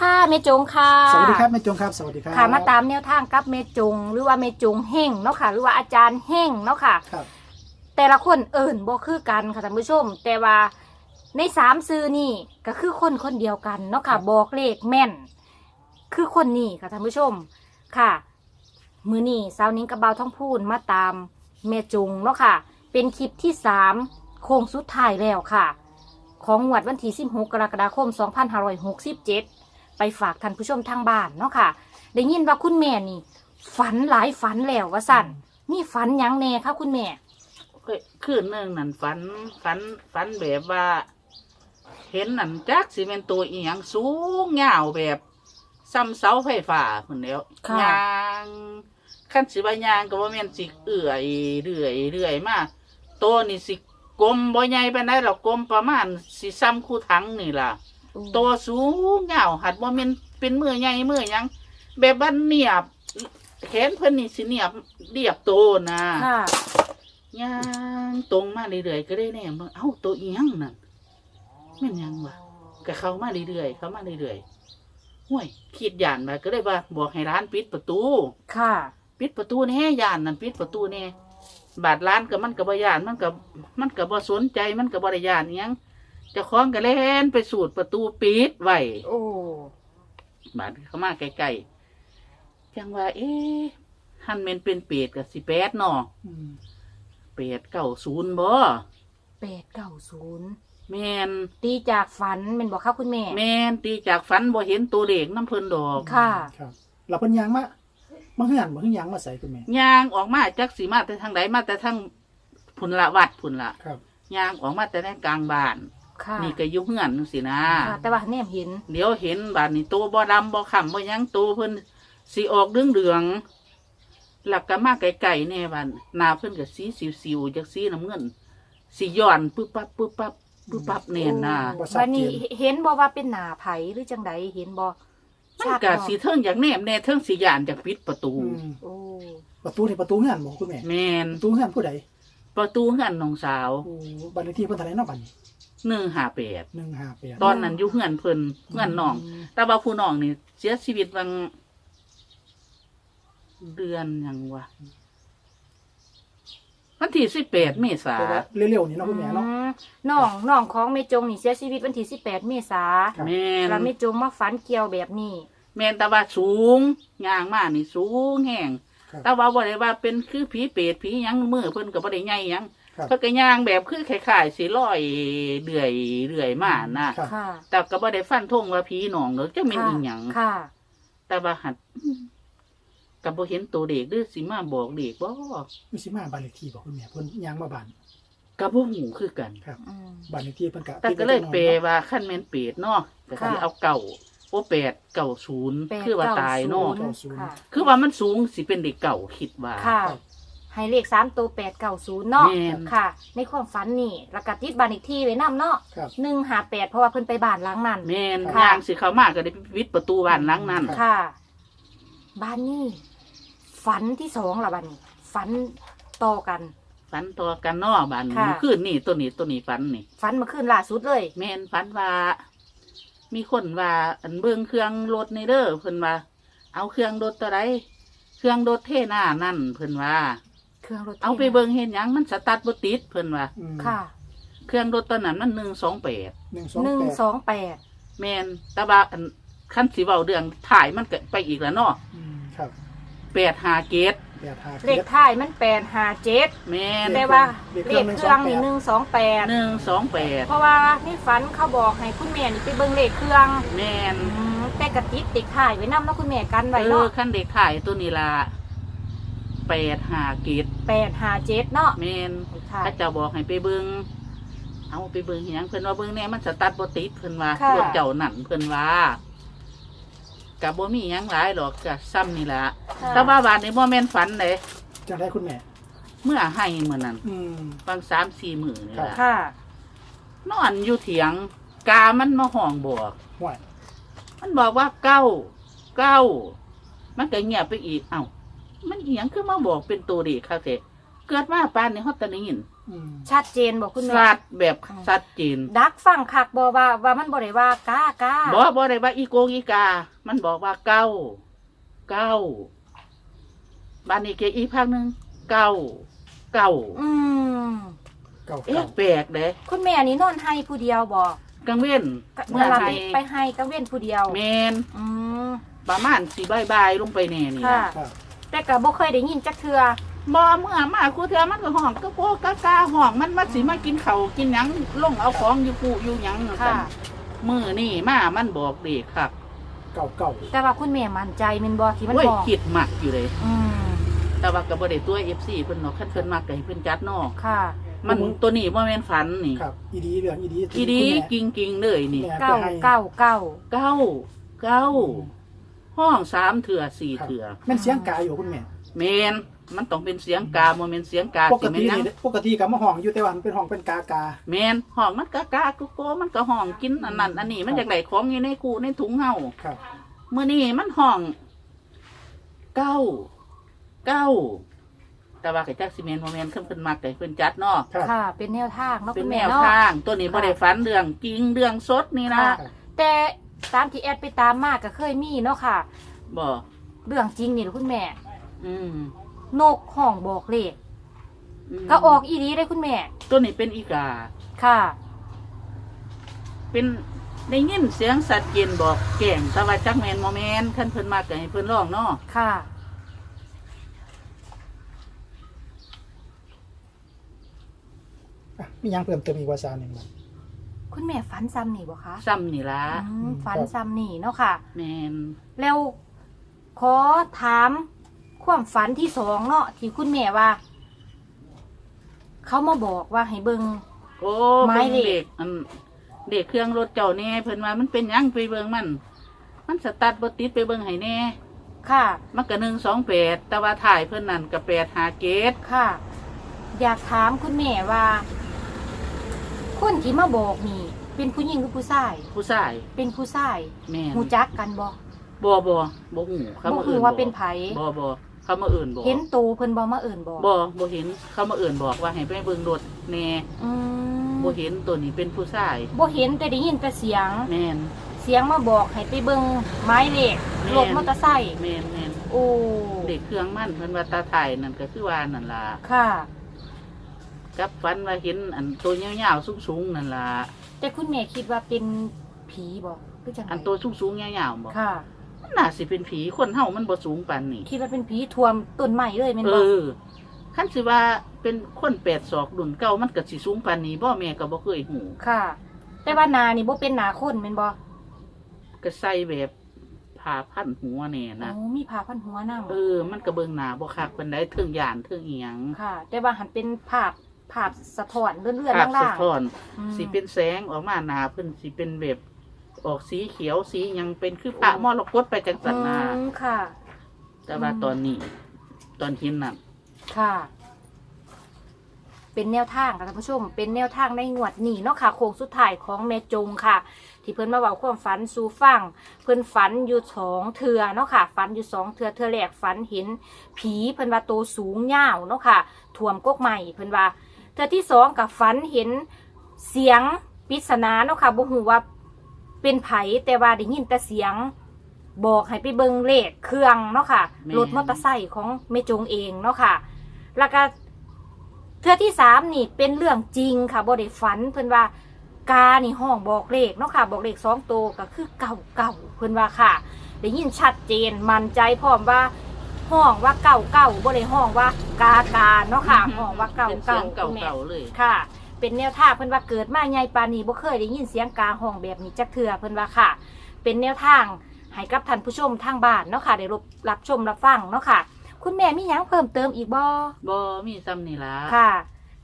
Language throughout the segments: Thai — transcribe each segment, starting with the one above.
ค่ะเมจงค่ะสวัสดีครับแม่จงครับ สวัสดีครับ ค่ะมาตามแนวทางกับเมจง หรือว่าเมจงเฮงเนาะค่ะ หรือว่าอาจารย์เฮงเนาะค่ะ ครับ แต่ละคนเอิ่นบ่คือกันค่ะท่านผู้ชม แต่ว่าในสามซื้อนี่ก็คือคนคนเดียวกันเนาะค่ะ บอกเลขแม่น คือคนนี้ค่ะท่านผู้ชมค่ะ มือนี่สาวนิ้งกับเบาท้องพูนมาตามแม่จงเนาะค่ะ เป็นคลิปที่สามโค้งสุดท้ายแล้วค่ะ ของงวดวันที่16กรกฎาคม 2567 ไปฝากท่านผู้ชมทางบ้านเนาะค่ะ ได้ยินว่าคุณแม่นี่ ฝันหลายฝันแล้วว่าสั่นนี่ฝันหยังแน่คะคุณแม่ก็คืนหนึ่งนั่นฝันฝันฝันแบบว่า เห็นนั่นจักสิเป็นตัวอีหยังสูงยาวแบบซ้ำเสาไฟฟ้าคนแล้วค่ะ ยางขั้นสิบายางก็ว่าแม่นสิเอื่อยเรื่อยเรื่อยมาตัวนี่สิกลมบ่ใหญ่ปานใดหรอกกลมประมาณสิซ้ำคู่ถังนี่ล่ะ ตัวสูงยาวหัดว่ามันเป็นมือใหญ่มือหยัง แบบว่าเนียบแขนเพิ่นนี่สิเนียบเรียบโตนะค่ะ ย่างตรงมาเรื่อยๆก็ได้แน่เบิ่งเอ้าตัวอีหยังนั่นแม่นหยังวะก็เข้ามาเรื่อยๆเข้ามาเรื่อยๆห่วยคิดย่านมาก็เลยว่า บอกให้ร้านปิดประตู ค่ะ ปิดประตูแน่ย่านนั่นปิดประตูแน่บาดร้านก็มันก็บ่ย่านมันก็มันก็บ่สนใจมันก็บ่ได้ย่านอิหยัง เจ้าของก็เล่นไปสูดประตูปิดไว้โอ้บาดเข้ามาใกล้ๆจังว่า เอ๊ะหันเมนเป็นเปรตกับสิแปดเนาะอืมเปรตเก้าศูนย์บ่แปดเก้าศูนย์แมนตีจากฝันเป็นบอกค่ะคุณแม่แมนตีจากฝันบ่เห็นตัวเลขน้ำเพิ่นดอกค่ะครับเราเพิ่นยางมามาเฮือนมาเฮือนยางมาใส่คุณแม่ย่างออกมาจากสีมาแต่ทางใดมาแต่ทางพุนละวัดพุนละครับย่างออกมาแต่ในกลางบ้าน ค่ะนี่ก็อยุ่เฮือนจังสินะ ค่ะแต่ว่าแนมเห็น เดี๋ยวเห็นบาดนี่ตัวบ่ดำบ่ขำบ่หยังตัวเพิ่นสีออกเรื่องเหลืองๆหลักก็มาไกลๆแน่บานหน้าเพิ่นก็สีสิวๆจากสีน้ำเงินสีย้อนปึ๊บปั๊บปึ๊บปั๊บปึ๊บปั๊บเน่นน่ะบ่ชัดวันเจนี้นเห็นบอกว่าเป็นหนาไผหรือจังใดเห็นบอมันชัดก็บ่สีเทิงอย่างแนมแน่เทิงสียานจากปิดประตู อืมโอ้ประตูนี่ประตูเฮือนบ่คุณแม่แมนประตูเฮือนผู้ใดประตูเฮือนน้องสาว โอ้บัตรเลขที่เพิ่นเท่าไหร่เนาะบัดนี้ หนึ่งหาแปด158ตอนนั้นอยู่เฮือนเพิ่นเฮือนน้อง แต่ว่าผู้น้องนี่เสียชีวิตบางเดือนหยังวะวันที่สิบแปดเมษาแต่ว่าเร็วๆนี่เนาะคุณแม่เนาะอืมน้องน้องของเมจงนี่เสียชีวิตวันที่สิบแปดเมษาครับ แม่นแล้วเมจงมาฝันเกี่ยวแบบนี้ แม่นแต่ว่าสูงย่างมากนี่สูงแห้งครับ แต่ว่าบ่ได้ว่าเป็นคือผีเปรตผีหยังมือเพิ่นก็บ่ได้ใหญ่หยัง ครับ เพิ่นก็ย่างแบบคือคล้ายๆสิลอยเรื่อยเรื่อยมานะครับค่ะแต่ก็บ่ได้ฟันธงว่าผีหนองเด้อจะเป็นอีหยังค่ะแต่ว่าหัดก็บ่เห็นตัวเด็กหรือสิมาบอกเด็กบ่มีสิมาบัตรเลขที่บ่คุณแม่เพิ่นยางมาบ้านก็บ่ฮู้คือกันครับอืมบัตรเลขที่เพิ่นก็แต่ก็เลยเปลว่าขั้นแม่นเปรตเนาะก็สิค่ะ เอาเก่าโอ้แปดเก่าศูนย์แปดคือว่าตายเนาะเก้าศูนย์ ค่ะคือว่ามันสูงสิเป็นเด็กเก่าคิดว่า ค่ะ ให้เลขสามตัวแปดเก้าศูนย์เนาะแม่นค่ะ ในความฝันนี่แล้วก็ติดบ้านอีกที่ไว้นํเนาะครับ หนึ่งหาแปดเพราะว่าเพิ่นไปบ้านหล้างนั่น แม่นค่ะ ยางสิเข้ามาก็ได้วิดประตูบ้านหลังนั้นครับค่ะ บ้านนี่ฝันที่สองละบ้านนี้ฝันต่อกัน ฝันต่อกันเนาะบ้านนี้ค่ะเมื่อคืนนี่ตัวนี้ตัวนี้ฝันนี่ ฝันเมื่อคืนล่าสุดเลย แม่นฝันว่า มีคนว่าอันเบิ่งเครื่องรถในเด้อเพิ่นว่า เอาเครื่องรถตัวใดเครื่องรถเท่หน้านั่นเพิ่นว่า เครื่องรถเอาไปเบิ่งเห็นหยังมันสตาร์ทบ่ติดเพิ่นว่าอืมค่ะเครื่องรถตัวนั้นมัน128หนึ่งสองหนึ่งแปดสองแปดแมนแต่ว่าอันขั้นสีเบาเดืองถ่ายมันก็ไปอีกแล้วเนาะอืมครับแปดหาเกตแปดห้าเลขท้ายมันแปดหาเจ็ดแมนแต่ว่าเลขเลเครื่ของเครื่องนี่ห128นึ่งสองแปดหนึ่งสองแปดเพราะว่าในฝันเขาบอกให้คุณแม่นี่ไปเบิ่งเลขเครื่องแมนอืมแต่กระติดเด็กถ่ายไว้นำแล้วคุณแม่กันเอไว้อเนาะขั้นเด็กถ่ายตัวนี้ละ แปดหาเกตแปดหาเจ็ดเนาะแมนเลขท้ายถ้าเจ้าบอกให้ไปเบิงเอาไปเบิงเหียงเพิ่นว่าเบิงแน่มันสตาร์ทบ่ติดเพิ่นว่าค่ะรถเจ้านั่นเพิ่นว่ากับบ่มีหยังหลายหรอกกะซ้ำนี่ละค่ะแต่ว่าบานนี้บ่แม่นฝันเลยจะได้คุณแม่ เมื่อให้เมื่อนั้นอืมบางสามสี่มื้อนี่ละค่ะ นอนอยู่เถียง กามันมาห้องบอก ห่วยมันบอกว่าเก้าเก้ามันก็เงียบไปอีก เอ้า มันเอียงขึ้นมาบอกเป็นตัวเด็กค่ะเสเกิดมาปานในฮอตตานีนอืมชัดเจนบอกคุณแม่สัดแบบสัดจีนดักฟังคักบอว่าว่ามันบ่ได้ว่ากากาบอกบ่ได้ว่าอีโกงอีกา มันบอกว่าเก้าเก้าบ้านนี้เกอีกภาคหนึ่งเก้าเก้าอืมเก่าเอ๊ะเก่าแปลกเด้คุณแม่นี่นอนให้ผู้เดียวบอกกังเว้นเมื่อเราไปไปให้กังเว้นผู้เดียวแมนอืมประมาณสี่ใบใบายๆลงไปแน่นี่ค่ะล่ะครับ แต่ก็บ่เคยได้ยินจักเทือบ่เมื่อมาครูเทือมันก็ห้องก็โปกะกาห้องมันมาสิมากินข้าวกินหยังลงเอาของอยู่กูอยู่หยังค่ะ มือนี่มามันบอกเด็กครับเก่าเก่าแต่ว่าคุณแม่มั่นใจแมันบ่ที่มันโอ้ยบอกคิดมักอยู่เลย อืมแต่ว่าก็บ่ได้ตัว FC เพิ่นเนาะคันเพิ่นมักก็ให้เพิ่นจัดเนาะค่ะ มันตัวนี้บ่แม่นฝันนี่ครับ อีดีเรื่องอีดีอีดีคุณแม่กิงกิงๆเลยนี่แม่เก้าไปให้เก้าเก้าเก้าเก้า ห้องสามเถื่อสี่ครับเถื่อแม่นเสียงกาอยู่คุณแม่แมนมันต้องเป็นเสียงกาโมเมนเสียงกาปกสิแม่ตินหยังนี่ปกติกับมาห้องอยู่แต่ว่ามันเป็นห้องเป็นกากาแมนห้องมันกากากุโกมันก็ห้องกินอันนั้นอันนี้มันอยากได้ของอยู่ในกูในถุงเฮาครับเมื่อนี้มันห้องเก้าเก้าแต่ว่าไก่จักซีเมนโมเมนต์ขึ้นเพิ่นมากไก่เพิ่นจัดเนาะครับค่ะ เป็นแนวทางเนาะเป็คุนณแนแม่วเนาะทาง ตัวนี้บ่ได้ฝันเรื่องกิงเรื่องสดนี่นะค่ะครับแต่ ตามที่แอดไปตามมาก็เคยมีเนาะค่ะ บ่เรื่องจริงนี่ล่ะคุณแม่ อืมนกห้องบอกเลขมก็ออกอีดีได้คุณแม่ ตัวนี้เป็นอีกา ค่ะ เป็นได้ยินเสียงสัตว์เย็นบอกแก่งแต่ว่าจักแมนโมเมนขั้นเพิ่นมากไก่เพิ่นร้องเนาะค่ะ อะมีหยังเพิ่มเติมอีกว่าซาหนึ่งบ่ คุณแม่ฝันซ้ำนี่บ่คะซ้ำนี่ละอืมฝันซ้ำนี่เนาะค่ะ แมนแล้วขอถามความฝันที่สองเนาะที่คุณแม่ว่า เขามาบอกว่าให้เบิง โอ้ไม้เบิ่งเหล็เด็กกอันเด็กเครื่องรถเจ้าแน่เพิ่นว่ามันเป็นหยังไปเบิ่งมัน มันสตาร์ทบ่ติดไปเบิ่งให้แน่ค่ะ มันก็หนึ่งสองแปดแต่ว่าถ่ายเพิ่นนั่นก็แปดหาเกตค่ะ อยากถามคุณแม่ว่า คนที่มาบอกนี่ เป็นผู้หญิงหรือผู้ชาย ผู้ชายเป็นผู้ชายแม่นหูจักกันบ่บ่บ่บ่หูเขาบ่มาฮู้เอื่นว่าเป็นไผบ่บ่เขามาเอื่นบอกเห็นโตเพิ่นบ่มาเอิ่นบอกบ่บ่เห็นเขามาเอื่นบอกว่าให้ไปเบิ่งรถแน่อืมบ่เห็นตัวนี้เป็นผู้ชายบ่เห็นแต่ได้ยินแต่เสียง แม่น เสียงมาบอกให้ไปเบิ่งไม้เหล็กแม่น รถมอเตอร์ไซค์แม่นแม่นโอ้เด็กเครื่องมันเพิ่นว่าตาถ่ายนั่นก็คือว่านั่นล่ะค่ะ กับฟันว่าเห็นอันตัวยาวๆสูงๆนั่นล่ะแต่คุณแม่คิดว่าเป็นผีบ่คือจังไงอันตัวสูงๆยาวๆบ่ค่ะ มันน่าสิเป็นผีคนเฮามันบ่สูงปานนี้คิดว่าเป็นผีทวมต้นไม้เลยแม่นเอบ่อคันสิว่าเป็นคนแปดศอกรุ่นเก่ามันก็สิสูงปานนี้บ่แม่ก็บ่เคยหูค่ะ แต่ว่าหนานี่บ่เป็นหนาคนแม่นบ่ก็ใส่แบบผ้าพันหัวแน่นะโอ้มีผ้าพันหัวนำเออ มันก็เบิ่งหน้าบ่คักปานใดเทิงย่านเทิงอีหยังค่ะ แต่ว่าหันเป็นภาพ ภาพสะท้อนเลื่อนภาพๆล่าสะงท้อนๆอืมสิเป็นแสงออกมาหน้าเพิ่นสิเป็นแบบออกสีเขียวสีหยังเป็นคือพระมรกตไปจังซั่นนะอืมค่ะ แต่ว่าอืมตอนนี้ ตอนเห็นน่ะค่ะ เป็นแนวทางค่ะท่านผู้ชม เป็นแนวทางในงวดนี้เนาะค่ะโค้งสุดท้ายของแม่จงค่ะ ที่เพิ่นมาเว้าความฝันสู่ฟังเพิ่นฝันอยู่สองเทือเนาะค่ะฝันอยู่สองเทือเทือแรกฝันเห็นผีเพิ่นว่าโตวสูงยาวเนาะค่ะท่วมกกใหม่เพิ่นว่า เทือที่สองกับฝันเห็นเสียงปริศนาเนาะค่ะบ่ฮู้ว่าเป็นไผแต่ว่าได้ยินแต่เสียง บอกให้ไปเบิ่งเลขเครื่องเนาะค่ะแม่น รถมอเตอร์ไซค์ของแม่จงเองเนาะค่ะ แล้วก็เทือที่สามนี่เป็นเรื่องจริงค่ะบ่ได้ฝันเพิ่นว่ากานี่ห้องบอกเลขเนาะค่ะ บอกเลขสองตัวก็คือเก่าเก่าๆเพิ่นว่าค่ะ ได้ยินชัดเจนมั่นใจพร้อมว่า ห้องว่าเก่าเก่าบ่ได้ห้องว่ากากาเนาะค่ะห้องว่าเก่าเป็นเสีเก่ายงคุณแม่เก่าๆเลยค่ะ เป็นแนวทางเพิ่นว่าเกิดมาใหญ่ปานนี้บ่เคยได้ยินเสียงกาห้องแบบนี้จักเทื่อเพิ่นว่าค่ะ เป็นแนวทางให้กับท่านผู้ชมทางบ้านเนาะค่ะได้รับรับชมรับฟังเนาะค่ะ คุณแม่มีหยังเพิ่มเติมอีกบ่บ่มีซ้ำนี่ล่ะค่ะ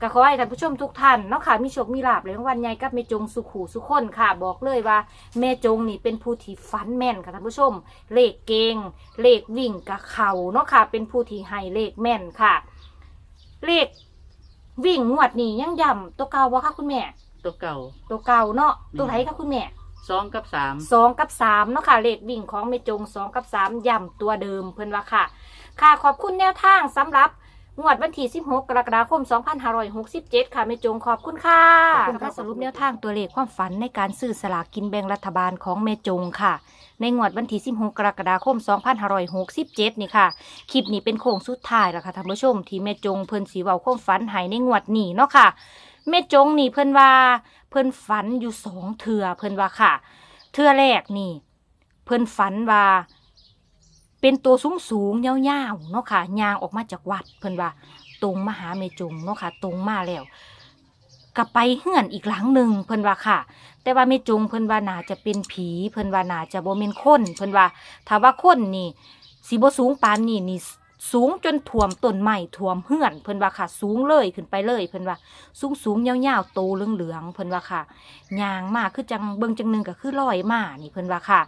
ก็ขอให้ท่านผู้ชมทุกท่านเนาะค่ะมีโชคมีลาภในรางวัลใหญ่กับแม่จงสุขหูสุขคนค่ะ บอกเลยว่าแม่จงนี่เป็นผู้ที่ฟันแม่นค่ะท่านผู้ชม เลขเกงเลขวิ่งกับเขาเนาะค่ะ เป็นผู้ที่ให้เลขแม่นค่ะ เลขวิ่งงวดนี้ยังย่ำตัวเก่าวะคะคุณแม่ ตัวเก่าตัวเก่าเนาะอืมตัวไหนคะคุณแม่สองกับสามสองกับสามเนาะค่ะเลขวิ่งของแม่จงสองกับสามย่ำตัวเดิมเพิ่นว่าค่ะ ค่ะขอบคุณแนวทางสำหรับ งวดวันที่16 กรกฎาคม 2567 ค่ะแม่จงขอบคุณค่ะขอบคุณครับมาสรุปแนวทางตัวเลขความฝันในการซื้อสลากกินแบ่งรัฐบาลของแม่จงค่ะ ในงวดวันที่16 กรกฎาคม 2567 นี่ค่ะ คลิปนี้เป็นโค้งสุดท้ายแล้วค่ะท่านผู้ชม ที่แม่จงเพิ่นสีเว้าความฝันให้ในงวดนี้เนาะค่ะแม่จงนี่เพิ่นว่าเพิ่นฝันอยู่สองเทื่อเพิ่นว่าค่ะเทื่อแรกนี่ เพิ่นฝันว่า เป็นตัวสูงสูงๆยาวๆเนาะค่ะยางออกมาจากวัดเพิ่นว่าตรงมาหาเมจงเนาะค่ะ ตรงมาแล้วกลับไปเฮือนอีกหลังหนึ่งเพิ่นว่าค่ะ แต่ว่าเมจงเพิ่นว่าน่าจะเป็นผีเพิ่นว่าน่าจะโบ่แม่นคนเพิ่นว่าถ้าว่าคนนี่สิบ่สูงปานนี้นี่สูงจนท่วมต้นไม้ท่วมเฮือนเพิ่นว่าค่ะ สูงเลยขึ้นไปเลยเพิ่นว่าสูงสูงๆยาวๆโตเหลืองๆเพิ่นว่าค่ะยางมากคือจังเบิ่งจังหนึงก็คือลอยมานี่เพิ่นว่าค่ะ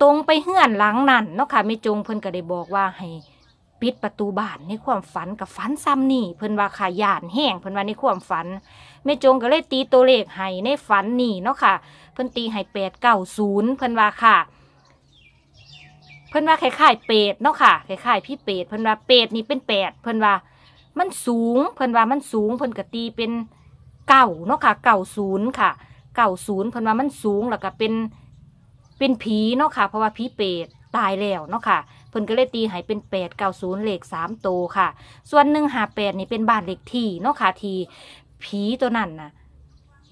ตรงไปเฮือนหลังนั่นเนาะค่ะแม่จงเพิ่นก็ได้บอกว่าให้ปิดประตูบ้านในความฝันกับฝันซ้ำนี่เพิ่นว่าขายานแห้งเพิ่นว่าในความฝันแม่จงก็เลยตีตัวเลขให้ในฝันนี่เนาะค่ะ เพิ่นตีให้แปดเก้าศูนย์เพิ่นว่าค่ะ เพิ่นว่าคล้ายๆเป็ดเนาะค่ะคล้ายๆพี่เป็ดเพิ่นว่าเป็ดนี่เป็นแปดเพิ่นว่ามันสูงเพิ่นว่ามันสูงเพิ่นก็ตีเป็นเก้าเนาะค่ะเก้าศูนย์ค่ะเก้าศูนย์เพิ่นว่ามันสูงแล้วก็เป็น เป็นผีเนาะค่ะ เพราะว่าผีเปรตตายแล้วเนาะค่ะเพิ่นก็เลยตีให้เป็นแปดเก้าศูนย์เลขสามโตวค่ะ ส่วนหนึ่งหาแปดนี่เป็นบ้านเลขที่เนาะค่ะที่ผีตัวนั้นน่ะ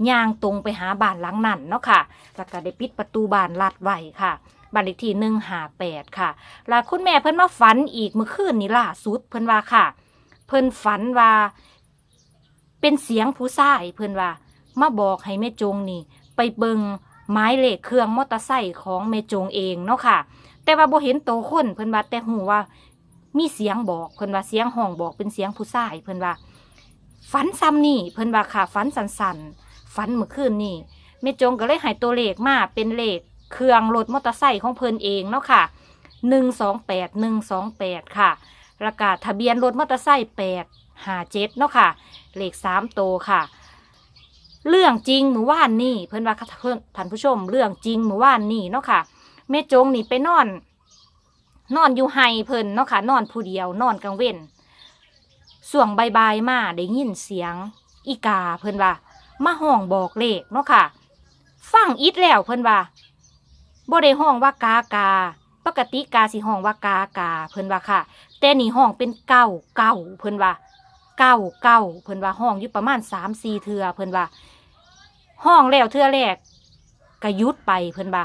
ย่างตรงไปหาบ้านหลังนั้นเนาะค่ะแล้วก็ได้ปิดประตูบ้านลัดไว้ค่ะบ้านเลขที่หนึ่งหาแปดค่ะแล้วคุณแม่เพิ่นมาฝันอีกเมื่อคืนนี่ล่าสุดเพิ่นว่าค่ะ เพิ่นฝันว่า เป็นเสียงผู้ชายเพิ่นว่ามาบอกให้แม่จงนี่ ไปเบิง ไม้เหล็กเครื่องมอเตอร์ไซค์ของแม่จงเองเนาะค่ะ แต่ว่าโบเห็นโตคนเพิ่นว่าแต่หูว่ามีเสียงบอกเพิ่นว่าเสียงห้องบอกเป็นเสียงผู้ชายเพิ่นว่าฝันซ้ำนี่เพิ่นว่าค่ะฝันสันๆฝันเมื่อคืนนี่แม่จงก็เลยให้ตัวเลขมาเป็นเลขเครื่องรถมอเตอร์ไซค์ของเพิ่นเองเนาะค่ะหนึ่งสองแปดหนึ่งสองแปดค่ะแล้วก็ทะเบียนรถมอเตอร์ไซค์แปดห้าเจ็ดเนาะค่ะเลขสามโตวค่ะ เรื่องจริงเมื่อวานนี่เพิ่นว่าค่ะเพิ่นท่านผู้ชม เรื่องจริงเมื่อวานนี่เนาะค่ะแม่จงนี่ไปนอน นอนอยู่ไฮเพิ่นเนาะค่ะ นอนผู้เดียวนอนกลางเว้นส่วงใบายมาได้ยินเสียง อีกาเพิ่นว่ามาห้องบอกเลขเนาะค่ะ ฟังอิดแล้วเพิ่นว่าบ่ได้ห้องว่ากากา ปกติกาสิห้องว่ากากาเพิ่นว่าค่ะ แต่นี่ห้องเป็นเก้าเก้าเพิ่นว่า เก้าเก้าเพิ่นว่าห้องอยู่ประมาณสามสี่เทือเพิ่นว่า ห้องแล้วเทือแรกก็หยุดไปเพิ่นว่า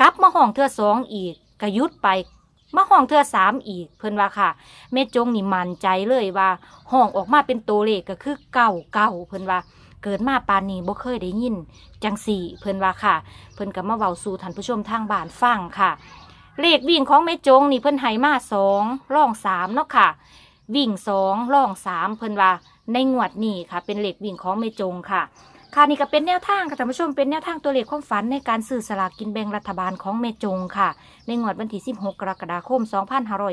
กลับมาห้องเทือสองอีกก็หยุดไปมาห้องเทือสามอีก เพิ่นว่าค่ะแม่จงนี่มั่นใจเลยว่า ห้องออกมาเป็นตัวเลขก็คือเก้าเก้าเพิ่นว่าเกิดมาปานนี้บ่เคยได้ยิน จังสี่ เพิ่นว่าค่ะ เพิ่นก็มาเว้าสู่ท่านผู้ชมทางบ้านฟังค่ะ เลขวิ่งของแม่จงนี่เพิ่นให้มาสองร่องสามเนาะค่ะ วิ่งสองร่องสามเพิ่นว่าในงวดนี้ค่ะ เป็นเลขวิ่งของแม่จงค่ะ ค่ะนี่ก็เป็นแนวทางค่ะท่านผู้ชมเป็นแนวทางตัวเลขความฝันในการซื้อสลากกินแบ่งรัฐบาลของแม่จงค่ะ ในงวดวันที่ 16 กรกฎาคม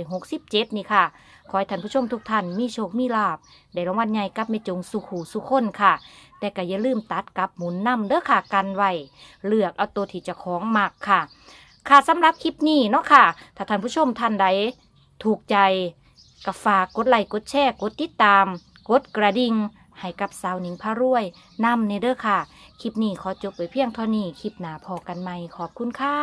2567 นี่ค่ะ ขอให้ท่านผู้ชมทุกท่านมีโชคมีลาบได้รางวัลใหญ่กับแม่จงสุขหูสุขคนค่ะ แต่ก็อย่าลืมตัดกับหมุนนํเด้อค่ะกันไว้เลือกเอาตัวที่จะของมักค่ะ ค่ะสำหรับคลิปนี้เนาะค่ะถ้าท่านผู้ชมท่านใดถูกใจ ก็ฝากกดไลค์กดแชร์กดติดตาม กดกระดิ่งให้กับสาวหนิงพารวยนำเนเด้อค่ะ คลิปนี้ขอจบไปเพียงเท่านี้ คลิปหน้าพอกันใหม่ขอบคุณค่ะ